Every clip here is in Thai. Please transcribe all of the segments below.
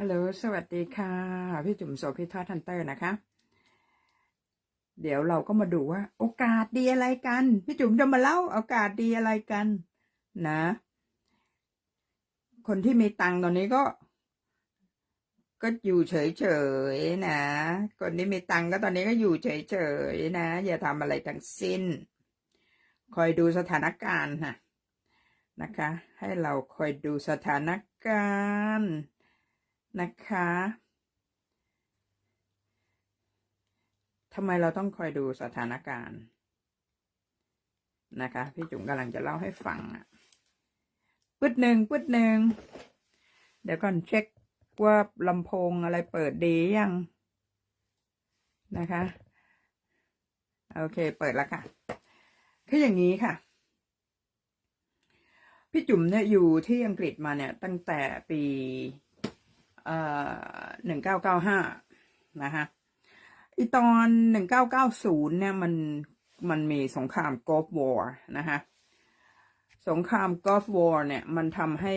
ฮัลโหล สวัสดีค่ะ พี่จุ๋มโสภิทอดทันเตอร์นะคะ เดี๋ยวเราก็มาดูว่า โอกาสดีอะไรกัน พี่จุ๋มจะมาเล่าโอกาสดีอะไรกัน นะ คนที่มีตังค์ตอนนี้ก็ ก็อยู่เฉยๆนะ คนที่มีตังค์ก็ตอนนี้ก็อยู่เฉยๆนะ อย่าทำอะไรทั้งสิ้น คอยดูสถานการณ์ค่ะนะคะ ให้เราคอยดูสถานการณ์ นะคะ ทำไมเราต้องคอยดูสถานการณ์นะคะ พี่จุ๋มกำลังจะเล่าให้ฟังอะปืดหนึ่งปืดหนึ่ง เดี๋ยวก่อนเช็คว่าลำโพงอะไรเปิดดียังนะคะ โอเคเปิดแล้วค่ะ คืออย่างนี้ค่ะ พี่จุ๋มเนี่ยอยู่ที่อังกฤษมาเนี่ยตั้งแต่ปี หนึ่งเก้าเก้าห้านะคะอีตอนหนึ่งเก้าเก้าศูนย์เนี่ยมันมันมีสงครามกอล์ฟวอร์นะคะสงครามกอล์ฟวอร์เนี่ยมันทำให้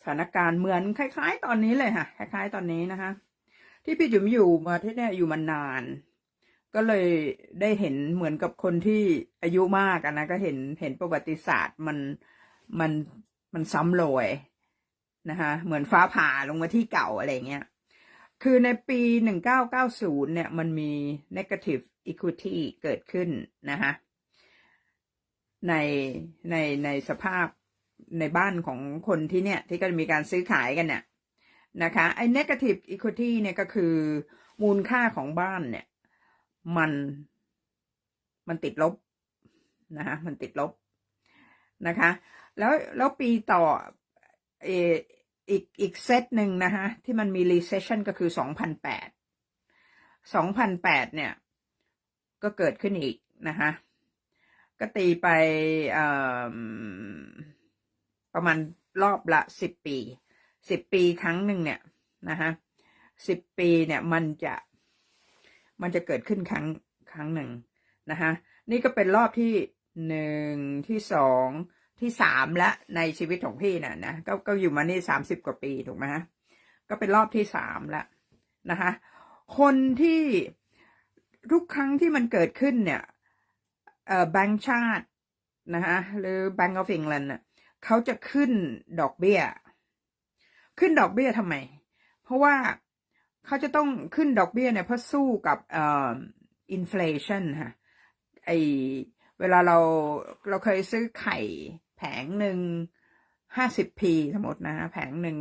สถานการณ์เหมือนคล้าย ๆ ตอนนี้เลยค่ะ คล้าย ๆ ตอนนี้นะคะ ที่พี่จุ๋มอยู่มาที่เนี่ยอยู่มานาน ก็เลยได้เห็นเหมือนกับคนที่อายุมากอะนะก็เห็นเห็นประวัติศาสตร์มันมันมันซ้ำรอย นะคะเหมือนฟ้าผ่าลงมาที่เก่าอะไรเงี้ย คือในปี 1990 เนี่ย มันมี negative equity เกิดขึ้นนะคะในในในสภาพในบ้านของคนที่เนี่ย ที่ก็มีการซื้อขายกันเนี่ยนะคะไอ้ negative equity เนี่ยก็คือมูลค่าของบ้านเนี่ย มันมันติดลบนะคะมันติดลบนะคะ แล้วแล้วปีต่อเอ อีกอีกเซตหนึ่งนะคะ ที่มันมี recession ก็คือสองพันแปดสองพันแปดเนี่ย ก็เกิดขึ้นอีกนะคะก็ตีไปประมาณรอบละสิบปีสิบปีครั้งหนึ่งเนี่ยนะคะสิบปีเนี่ยมันจะมันจะเกิดขึ้นครั้งครั้งหนึ่งนะคะนี่ก็เป็นรอบที่หนึ่งที่สอง ที่สามและในชีวิตของพี่น่ะนะก็ก็อยู่มานี่สามสิบกว่าปีถูกไหมฮะก็เป็นรอบที่สามแล้วนะคะคนที่ทุกครั้งที่มันเกิดขึ้นเนี่ยเออแบงก์ชาตินะคะหรือ Bank of England น่ะเขาจะขึ้นดอกเบี้ย ขึ้นดอกเบี้ยทำไม เพราะว่าเขาจะต้องขึ้นดอกเบี้ยเนี่ยเพื่อสู้กับเอ่ออินฟลชันค่ะไอเวลาเราเราเคยซื้อไข่ แผงหนึ่งห้าสิบพีสมมตินะ แผงหนึ่ง